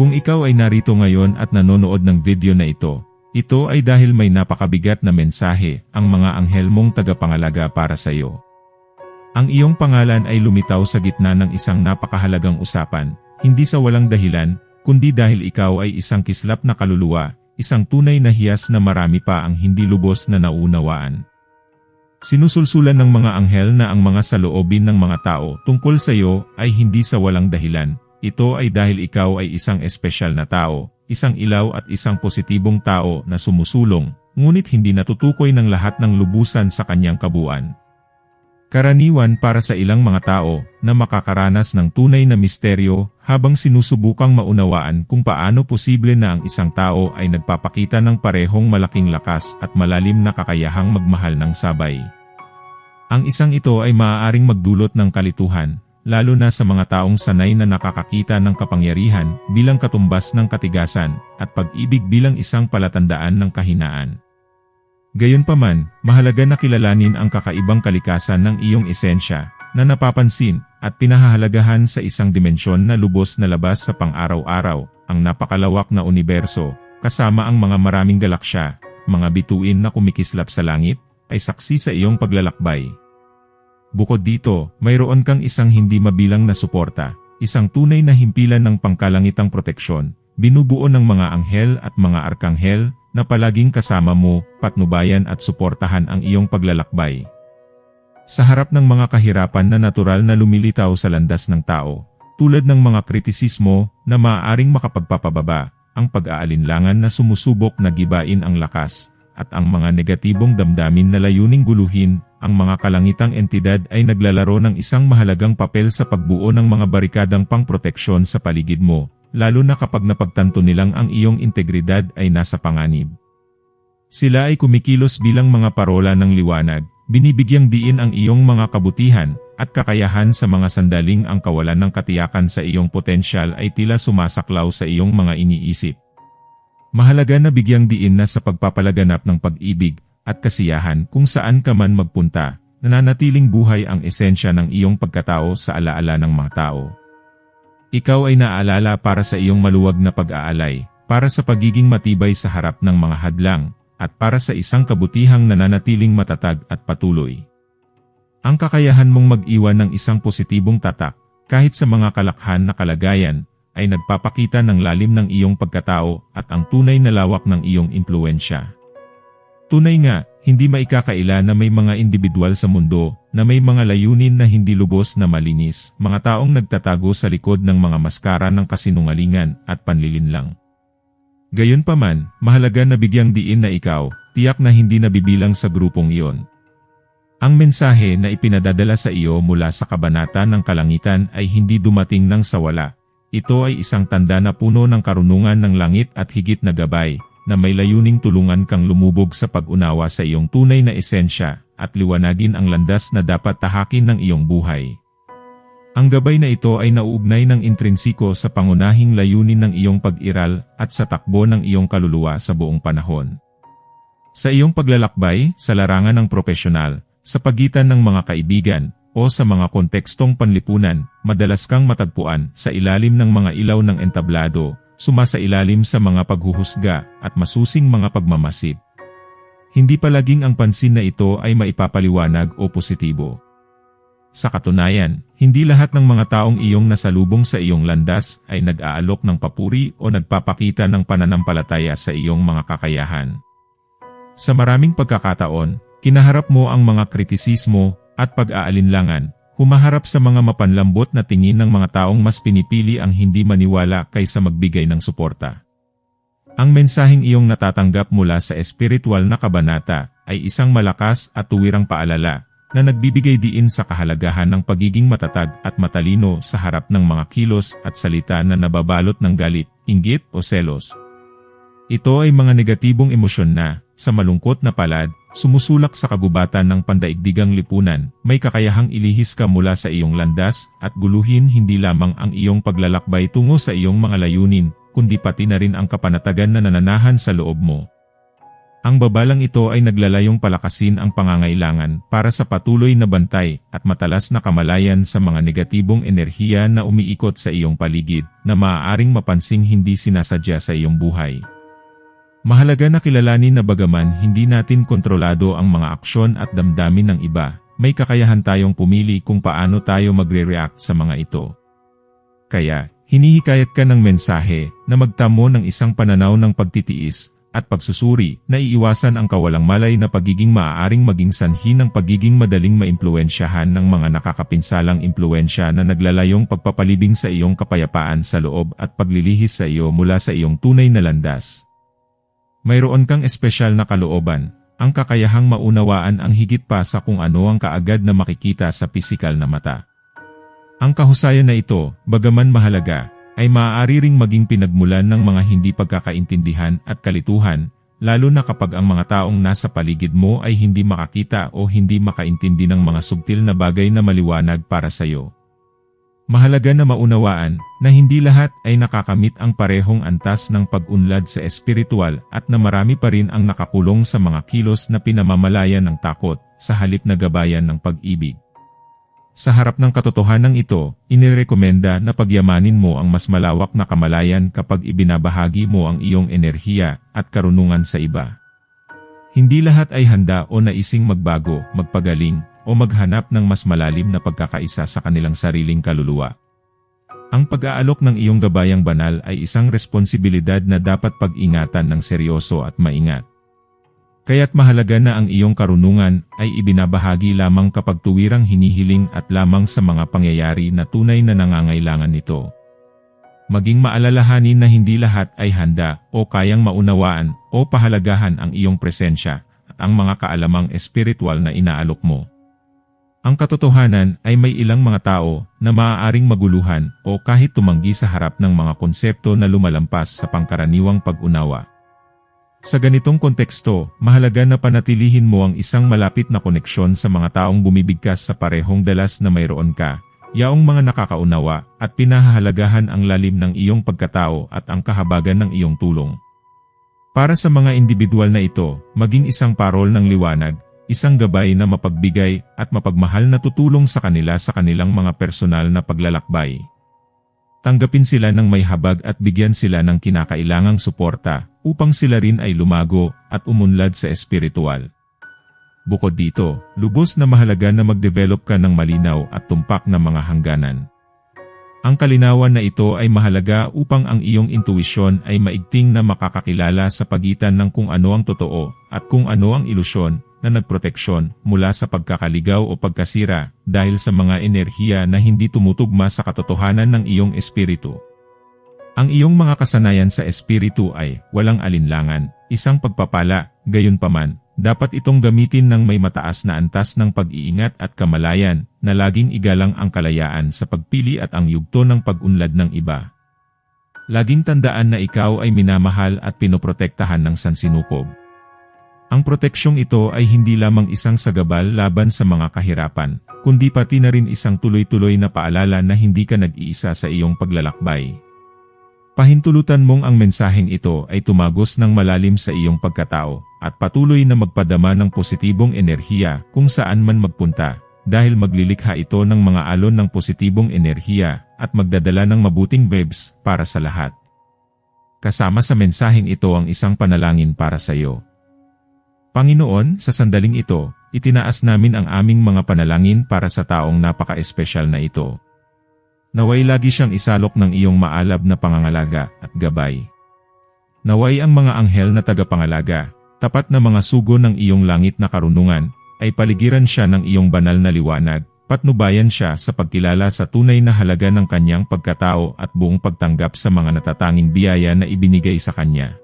Kung ikaw ay narito ngayon at nanonood ng video na ito, ito ay dahil may napakabigat na mensahe ang mga anghel mong tagapangalaga para sa iyo. Ang iyong pangalan ay lumitaw sa gitna ng isang napakahalagang usapan, hindi sa walang dahilan, kundi dahil ikaw ay isang kislap na kaluluwa, isang tunay na hiyas na marami pa ang hindi lubos na naunawaan. Sinusulsulan ng mga anghel na ang mga saloobin ng mga tao tungkol sa iyo ay hindi sa walang dahilan. Ito ay dahil ikaw ay isang espesyal na tao, isang ilaw at isang positibong tao na sumusulong, ngunit hindi natutukoy ng lahat ng lubusan sa kanyang kabuuan. Karaniwan para sa ilang mga tao na makakaranas ng tunay na misteryo habang sinusubukang maunawaan kung paano posible na ang isang tao ay nagpapakita ng parehong malaking lakas at malalim na kakayahang magmahal ng sabay. Ang isang ito ay maaaring magdulot ng kalituhan, lalo na sa mga taong sanay na nakakakita ng kapangyarihan bilang katumbas ng katigasan at pag-ibig bilang isang palatandaan ng kahinaan. Gayunpaman, mahalaga na kilalanin ang kakaibang kalikasan ng iyong esensya, na napapansin, at pinahahalagahan sa isang dimensyon na lubos na labas sa pang-araw-araw, ang napakalawak na universo, kasama ang mga maraming galaksya, mga bituin na kumikislap sa langit, ay saksi sa iyong paglalakbay. Bukod dito, mayroon kang isang hindi mabilang na suporta, isang tunay na himpilan ng pangkalangitang proteksyon, binubuo ng mga anghel at mga arkanghel, na palaging kasama mo, patnubayan at suportahan ang iyong paglalakbay. Sa harap ng mga kahirapan na natural na lumilitaw sa landas ng tao, tulad ng mga kritisismo na maaaring makapagpapababa, ang pag-aalinlangan na sumusubok na gibain ang lakas, at ang mga negatibong damdamin na layuning guluhin, ang mga kalangitang entidad ay naglalaro ng isang mahalagang papel sa pagbuo ng mga barikadang pangproteksyon sa paligid mo, lalo na kapag napagtanto nilang ang iyong integridad ay nasa panganib. Sila ay kumikilos bilang mga parola ng liwanag, binibigyang diin ang iyong mga kabutihan, at kakayahan sa mga sandaling ang kawalan ng katiyakan sa iyong potensyal ay tila sumasaklaw sa iyong mga iniisip. Mahalaga na bigyang diin na sa pagpapalaganap ng pag-ibig at kasiyahan kung saan ka man magpunta, nananatiling buhay ang esensya ng iyong pagkatao sa alaala ng mga tao. Ikaw ay naalala para sa iyong maluwag na pag-aalay, para sa pagiging matibay sa harap ng mga hadlang, at para sa isang kabutihang nananatiling matatag at patuloy. Ang kakayahan mong mag-iwan ng isang positibong tatak, kahit sa mga kalakhan na kalagayan, ay nagpapakita ng lalim ng iyong pagkatao at ang tunay na lawak ng iyong impluensya. Tunay nga, hindi maikakaila na may mga individual sa mundo na may mga layunin na hindi lubos na malinis, mga taong nagtatago sa likod ng mga maskara ng kasinungalingan at panlilinlang. Gayunpaman, mahalaga na bigyang diin na ikaw, tiyak na hindi nabibilang sa grupong iyon. Ang mensahe na ipinadadala sa iyo mula sa kabanata ng kalangitan ay hindi dumating ng sawala. Ito ay isang tanda na puno ng karunungan ng langit at higit na gabay, na may layuning tulungan kang lumubog sa pag-unawa sa iyong tunay na esensya at liwanagin ang landas na dapat tahakin ng iyong buhay. Ang gabay na ito ay nauugnay ng intrinsiko sa pangunahing layunin ng iyong pag-iral at sa takbo ng iyong kaluluwa sa buong panahon. Sa iyong paglalakbay, sa larangan ng propesyonal, sa pagitan ng mga kaibigan, o sa mga kontekstong panlipunan, madalas kang matagpuan sa ilalim ng mga ilaw ng entablado, sumasailalim sa mga paghuhusga at masusing mga pagmamasid. Hindi palaging ang pansin na ito ay maipapaliwanag o positibo. Sa katunayan, hindi lahat ng mga taong iyong nasalubong sa iyong landas ay nag-aalok ng papuri o nagpapakita ng pananampalataya sa iyong mga kakayahan. Sa maraming pagkakataon, kinaharap mo ang mga kritisismo at pag-aalinlangan humaharap sa mga mapanlambot na tingin ng mga taong mas pinipili ang hindi maniwala kaysa magbigay ng suporta. Ang mensaheng iyong natatanggap mula sa espiritual na kabanata ay isang malakas at tuwirang paalala na nagbibigay diin sa kahalagahan ng pagiging matatag at matalino sa harap ng mga kilos at salita na nababalot ng galit, inggit o selos. Ito ay mga negatibong emosyon na, sa malungkot na palad, Sumusulak sa kagubatan ng pandaigdigang lipunan, may kakayahang ilihis ka mula sa iyong landas at guluhin hindi lamang ang iyong paglalakbay tungo sa iyong mga layunin, kundi pati na rin ang kapanatagan na nananahan sa loob mo. Ang babalang ito ay naglalayong palakasin ang pangangailangan para sa patuloy na bantay at matalas na kamalayan sa mga negatibong enerhiya na umiikot sa iyong paligid na maaaring mapansing hindi sinasadya sa iyong buhay. Mahalaga na kilalanin na bagaman hindi natin kontrolado ang mga aksyon at damdamin ng iba, may kakayahan tayong pumili kung paano tayo magre-react sa mga ito. Kaya, hinihikayat ka ng mensahe na magtamo ng isang pananaw ng pagtitiis at pagsusuri na iiwasan ang kawalang malay na pagiging maaaring maging sanhi ng pagiging madaling maimpluensyahan ng mga nakakapinsalang impluensya na naglalayong pagpapalibing sa iyong kapayapaan sa loob at paglilihis sa iyo mula sa iyong tunay na landas. Mayroon kang espesyal na kalooban, ang kakayahang maunawaan ang higit pa sa kung ano ang kaagad na makikita sa pisikal na mata. Ang kahusayan na ito, bagaman mahalaga, ay maaari ring maging pinagmulan ng mga hindi pagkakaintindihan at kalituhan, lalo na kapag ang mga taong nasa paligid mo ay hindi makakita o hindi makaintindi ng mga subtil na bagay na maliwanag para sa iyo. Mahalaga na maunawaan na hindi lahat ay nakakamit ang parehong antas ng pag-unlad sa espiritual at na marami pa rin ang nakakulong sa mga kilos na pinamamalayan ng takot sa halip na gabayan ng pag-ibig. Sa harap ng katotohanan ito, inirekomenda na pagyamanin mo ang mas malawak na kamalayan kapag ibinabahagi mo ang iyong enerhiya at karunungan sa iba. Hindi lahat ay handa o naising magbago, magpagaling, o maghanap ng mas malalim na pagkakaisa sa kanilang sariling kaluluwa. Ang pag-aalok ng iyong gabayang banal ay isang responsibilidad na dapat pag-ingatan ng seryoso at maingat. Kaya't mahalaga na ang iyong karunungan ay ibinabahagi lamang kapag tuwirang hinihiling at lamang sa mga pangyayari na tunay na nangangailangan nito. Maging maalalahanin na hindi lahat ay handa o kayang maunawaan o pahalagahan ang iyong presensya at ang mga kaalamang espiritual na inaalok mo. Ang katotohanan ay may ilang mga tao na maaaring maguluhan o kahit tumanggi sa harap ng mga konsepto na lumalampas sa pangkaraniwang pag-unawa. Sa ganitong konteksto, mahalaga na panatilihin mo ang isang malapit na koneksyon sa mga taong bumibigkas sa parehong dalas na mayroon ka, yaong mga nakakaunawa at pinahahalagahan ang lalim ng iyong pagkatao at ang kahabagan ng iyong tulong. Para sa mga individual na ito, maging isang parol ng liwanag, isang gabay na mapagbigay at mapagmahal na tutulong sa kanila sa kanilang mga personal na paglalakbay. Tanggapin sila ng may habag at bigyan sila ng kinakailangang suporta upang sila rin ay lumago at umunlad sa espiritual. Bukod dito, lubos na mahalaga na mag-develop ka ng malinaw at tumpak na mga hangganan. Ang kalinawan na ito ay mahalaga upang ang iyong intuisyon ay maigting na makakakilala sa pagitan ng kung ano ang totoo at kung ano ang ilusyon na nagproteksyon mula sa pagkakaligaw o pagkasira dahil sa mga enerhiya na hindi tumutugma sa katotohanan ng iyong espiritu. Ang iyong mga kasanayan sa espiritu ay walang alinlangan, isang pagpapala, gayon paman, dapat itong gamitin ng may mataas na antas ng pag-iingat at kamalayan na laging igalang ang kalayaan sa pagpili at ang yugto ng pag-unlad ng iba. Laging tandaan na ikaw ay minamahal at pinoprotektahan ng sansinukob. Ang proteksyong ito ay hindi lamang isang sagabal laban sa mga kahirapan, kundi pati na rin isang tuloy-tuloy na paalala na hindi ka nag-iisa sa iyong paglalakbay. Pahintulutan mong ang mensaheng ito ay tumagos ng malalim sa iyong pagkatao at patuloy na magpadama ng positibong enerhiya kung saan man magpunta dahil maglilikha ito ng mga alon ng positibong enerhiya at magdadala ng mabuting vibes para sa lahat. Kasama sa mensaheng ito ang isang panalangin para sa iyo. Panginoon, sa sandaling ito, itinaas namin ang aming mga panalangin para sa taong napaka-espesyal na ito. Naway lagi siyang isalok ng iyong maalab na pangangalaga at gabay. Naway ang mga anghel na tagapangalaga, tapat na mga sugo ng iyong langit na karunungan, ay paligiran siya ng iyong banal na liwanag, patnubayan siya sa pagkilala sa tunay na halaga ng kanyang pagkatao at buong pagtanggap sa mga natatanging biyaya na ibinigay sa kanya.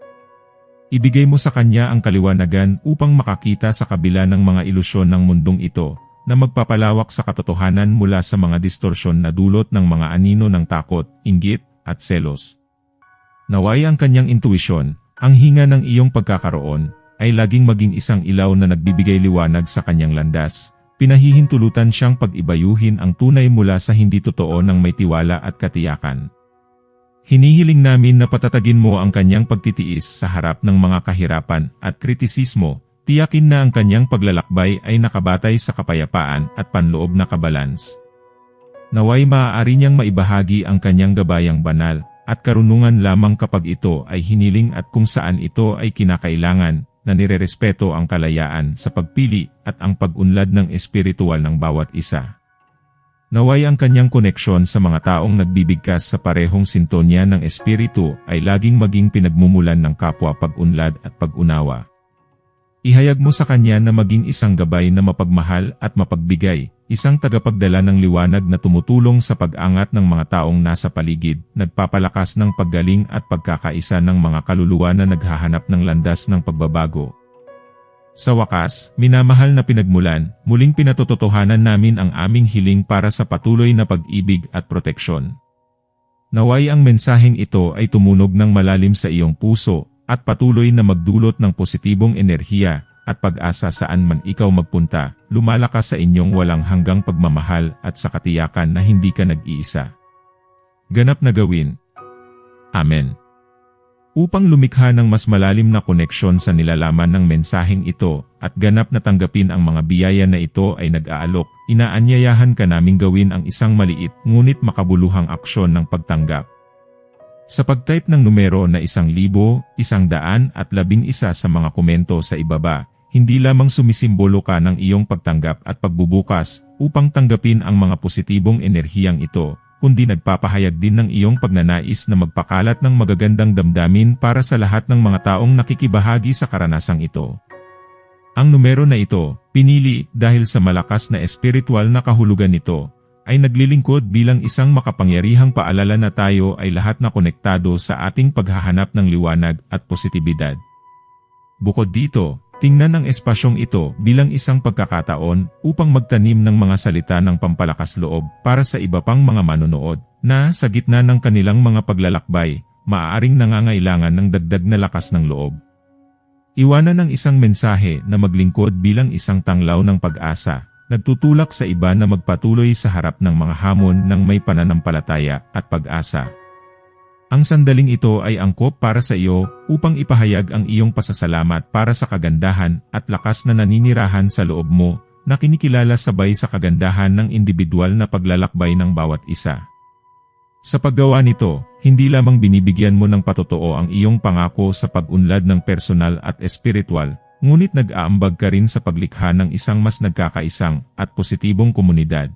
Ibigay mo sa kanya ang kaliwanagan upang makakita sa kabila ng mga ilusyon ng mundong ito na magpapalawak sa katotohanan mula sa mga distorsyon na dulot ng mga anino ng takot, inggit, at selos. Naway ang kanyang intuisyon, ang hinga ng iyong pagkakaroon, ay laging maging isang ilaw na nagbibigay liwanag sa kanyang landas. Pinahihintulutan siyang pag-ibayuhin ang tunay mula sa hindi totoo ng may tiwala at katiyakan. Hinihiling namin na patatagin mo ang kanyang pagtitiis sa harap ng mga kahirapan at kritisismo, tiyakin na ang kanyang paglalakbay ay nakabatay sa kapayapaan at panloob na kabalans. Naway maaari niyang maibahagi ang kanyang gabayang banal at karunungan lamang kapag ito ay hiniling at kung saan ito ay kinakailangan na nirerespeto ang kalayaan sa pagpili at ang pag-unlad ng espiritual ng bawat isa. Naway ang kanyang koneksyon sa mga taong nagbibigkas sa parehong sintonya ng espiritu ay laging maging pinagmumulan ng kapwa pag-unlad at pag-unawa. Ihayag mo sa kanya na maging isang gabay na mapagmahal at mapagbigay, isang tagapagdala ng liwanag na tumutulong sa pag-angat ng mga taong nasa paligid, nagpapalakas ng paggaling at pagkakaisa ng mga kaluluwa na naghahanap ng landas ng pagbabago. Sa wakas, minamahal na pinagmulan, muling pinatototohanan namin ang aming hiling para sa patuloy na pag-ibig at proteksyon. Naway ang mensaheng ito ay tumunog ng malalim sa iyong puso at patuloy na magdulot ng positibong enerhiya at pag-asa saan man ikaw magpunta, lumalakas sa inyong walang hanggang pagmamahal at sa katiyakan na hindi ka nag-iisa. Ganap na gawin. Amen. Upang lumikha ng mas malalim na koneksyon sa nilalaman ng mensaheng ito at ganap na tanggapin ang mga biyaya na ito ay nag-aalok, inaanyayahan ka naming gawin ang isang maliit ngunit makabuluhang aksyon ng pagtanggap. Sa pag-type ng numero na isang libo, isang daan at labing isa sa mga komento sa ibaba, hindi lamang sumisimbolo ka ng iyong pagtanggap at pagbubukas upang tanggapin ang mga positibong enerhiyang ito, kundi nagpapahayag din ng iyong pagnanais na magpakalat ng magagandang damdamin para sa lahat ng mga taong nakikibahagi sa karanasang ito. Ang numero na ito, pinili dahil sa malakas na espiritual na kahulugan nito, ay naglilingkod bilang isang makapangyarihang paalala na tayo ay lahat na konektado sa ating paghahanap ng liwanag at positibidad. Bukod dito, tingnan ang espasyong ito bilang isang pagkakataon upang magtanim ng mga salita ng pampalakas loob para sa iba pang mga manonood na sa gitna ng kanilang mga paglalakbay, maaaring nangangailangan ng dagdag na lakas ng loob. Iwanan ng isang mensahe na maglingkod bilang isang tanglaw ng pag-asa nagtutulak sa iba na magpatuloy sa harap ng mga hamon ng may pananampalataya at pag-asa. Ang sandaling ito ay angkop para sa iyo upang ipahayag ang iyong pasasalamat para sa kagandahan at lakas na naninirahan sa loob mo na kinikilala sabay sa kagandahan ng individual na paglalakbay ng bawat isa. Sa paggawa nito, hindi lamang binibigyan mo ng patotoo ang iyong pangako sa pag-unlad ng personal at espiritual, ngunit nag-aambag ka rin sa paglikha ng isang mas nagkakaisang at positibong komunidad.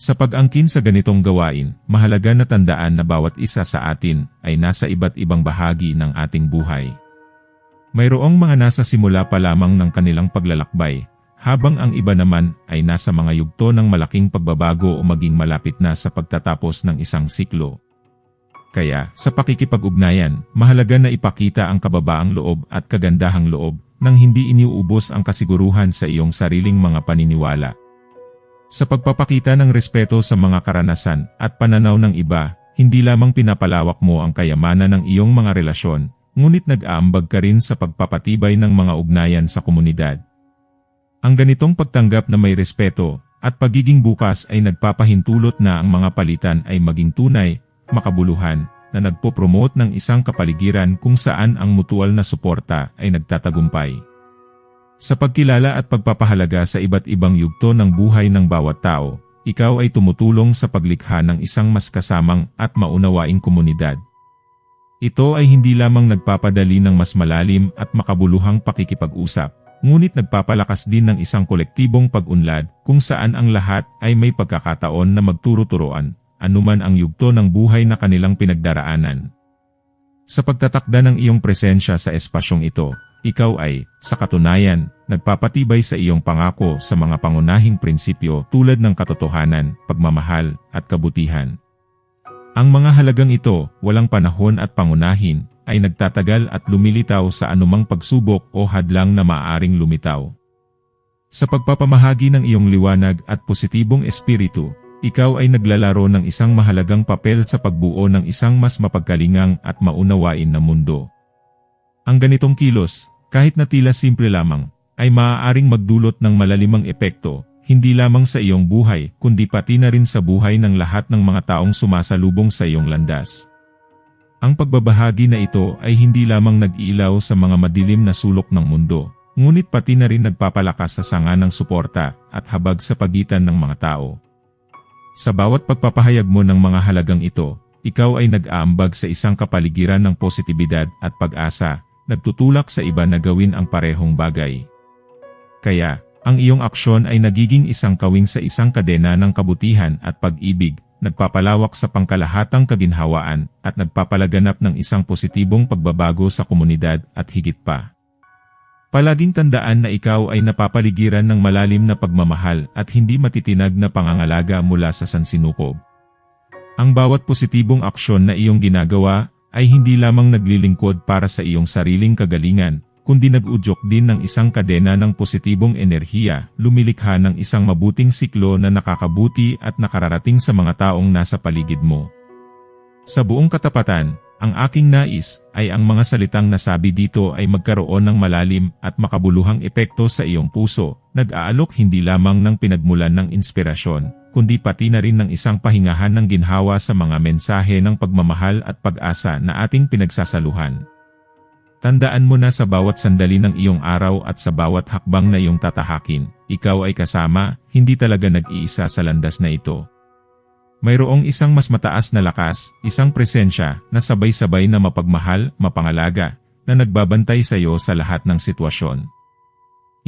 Sa pag-angkin sa ganitong gawain, mahalaga na tandaan na bawat isa sa atin ay nasa iba't ibang bahagi ng ating buhay. Mayroong mga nasa simula pa lamang ng kanilang paglalakbay, habang ang iba naman ay nasa mga yugto ng malaking pagbabago o maging malapit na sa pagtatapos ng isang siklo. Kaya, sa pakikipag-ugnayan, mahalaga na ipakita ang kababaang loob at kagandahang loob nang hindi iniuubos ang kasiguruhan sa iyong sariling mga paniniwala. Sa pagpapakita ng respeto sa mga karanasan at pananaw ng iba, hindi lamang pinapalawak mo ang kayamanan ng iyong mga relasyon, ngunit nag-aambag ka rin sa pagpapatibay ng mga ugnayan sa komunidad. Ang ganitong pagtanggap na may respeto at pagiging bukas ay nagpapahintulot na ang mga palitan ay maging tunay, makabuluhan, na nagpo-promote ng isang kapaligiran kung saan ang mutual na suporta ay nagtatagumpay. Sa pagkilala at pagpapahalaga sa iba't ibang yugto ng buhay ng bawat tao, ikaw ay tumutulong sa paglikha ng isang mas kasamang at maunawaing komunidad. Ito ay hindi lamang nagpapadali ng mas malalim at makabuluhang pakikipag-usap, ngunit nagpapalakas din ng isang kolektibong pag-unlad kung saan ang lahat ay may pagkakataon na magturo-turoan anuman ang yugto ng buhay na kanilang pinagdaraanan. Sa pagtatakda ng iyong presensya sa espasyong ito, ikaw ay, sa katunayan, nagpapatibay sa iyong pangako sa mga pangunahing prinsipyo tulad ng katotohanan, pagmamahal, at kabutihan. Ang mga halagang ito, walang panahon at pangunahin, ay nagtatagal at lumilitaw sa anumang pagsubok o hadlang na maaaring lumitaw. Sa pagpapamahagi ng iyong liwanag at positibong espiritu, ikaw ay naglalaro ng isang mahalagang papel sa pagbuo ng isang mas mapagkalingang at maunawain na mundo. Ang ganitong kilos, kahit na tila simple lamang, ay maaaring magdulot ng malalimang epekto, hindi lamang sa iyong buhay kundi pati na rin sa buhay ng lahat ng mga taong sumasalubong sa iyong landas. Ang pagbabahagi na ito ay hindi lamang nag-iilaw sa mga madilim na sulok ng mundo, ngunit pati na rin nagpapalakas sa sanga ng suporta at habag sa pagitan ng mga tao. Sa bawat pagpapahayag mo ng mga halagang ito, ikaw ay nag-aambag sa isang kapaligiran ng positibidad at pag-asa, nagtutulak sa iba na gawin ang parehong bagay. Kaya, ang iyong aksyon ay nagiging isang kawing sa isang kadena ng kabutihan at pag-ibig, nagpapalawak sa pangkalahatang kaginhawaan at nagpapalaganap ng isang positibong pagbabago sa komunidad at higit pa. Palaging tandaan na ikaw ay napapaligiran ng malalim na pagmamahal at hindi matitinag na pangangalaga mula sa sansinukob. Ang bawat positibong aksyon na iyong ginagawa ay hindi lamang naglilingkod para sa iyong sariling kagalingan, kundi nag-udyok din ng isang kadena ng positibong enerhiya, lumilikha ng isang mabuting siklo na nakakabuti at nakararating sa mga taong nasa paligid mo. Sa buong katapatan, ang aking nais ay ang mga salitang nasabi dito ay magkaroon ng malalim at makabuluhang epekto sa iyong puso, nag-aalok hindi lamang ng pinagmulan ng inspirasyon, kundi pati na rin ng isang pahingahan ng ginhawa sa mga mensahe ng pagmamahal at pag-asa na ating pinagsasaluhan. Tandaan mo na sa bawat sandali ng iyong araw at sa bawat hakbang na iyong tatahakin, ikaw ay kasama, hindi talaga nag-iisa sa landas na ito. Mayroong isang mas mataas na lakas, isang presensya na sabay-sabay na mapagmahal, mapangalaga, na nagbabantay sa iyo sa lahat ng sitwasyon.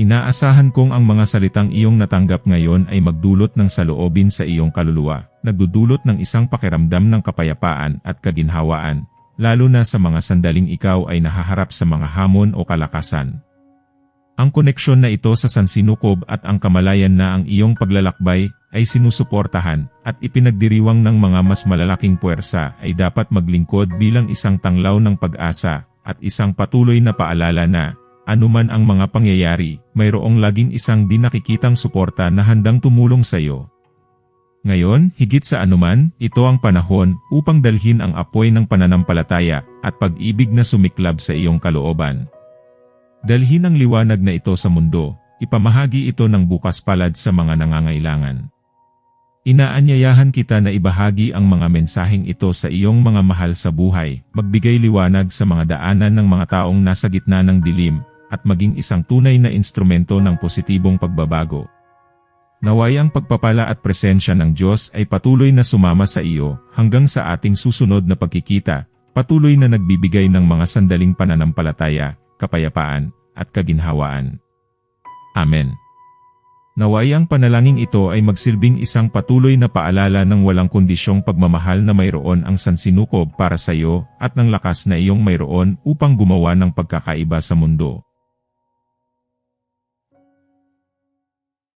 Inaasahan kong ang mga salitang iyong natanggap ngayon ay magdulot ng saloobin sa iyong kaluluwa, nagdudulot ng isang pakiramdam ng kapayapaan at kaginhawaan, lalo na sa mga sandaling ikaw ay nahaharap sa mga hamon o kalakasan. Ang koneksyon na ito sa sansinukob at ang kamalayan na ang iyong paglalakbay ay sinusuportahan at ipinagdiriwang ng mga mas malalaking puwersa ay dapat maglingkod bilang isang tanglaw ng pag-asa at isang patuloy na paalala na, anuman ang mga pangyayari, mayroong laging isang di nakikitang suporta na handang tumulong sa iyo. Ngayon, higit sa anuman, ito ang panahon upang dalhin ang apoy ng pananampalataya at pag-ibig na sumiklab sa iyong kalooban. Dalhin ang liwanag na ito sa mundo, ipamahagi ito ng bukas palad sa mga nangangailangan. Inaanyayahan kita na ibahagi ang mga mensaheng ito sa iyong mga mahal sa buhay, magbigay liwanag sa mga daanan ng mga taong nasa gitna ng dilim, at maging isang tunay na instrumento ng positibong pagbabago. Naway ang pagpapala at presensya ng Diyos ay patuloy na sumama sa iyo hanggang sa ating susunod na pagkikita, patuloy na nagbibigay ng mga sandaling pananampalataya, kapayapaan, at kaginhawaan. Amen. Naway ang panalangin ito ay magsilbing isang patuloy na paalala ng walang kondisyong pagmamahal na mayroon ang sansinukob para sa iyo at ng lakas na iyong mayroon upang gumawa ng pagkakaiba sa mundo.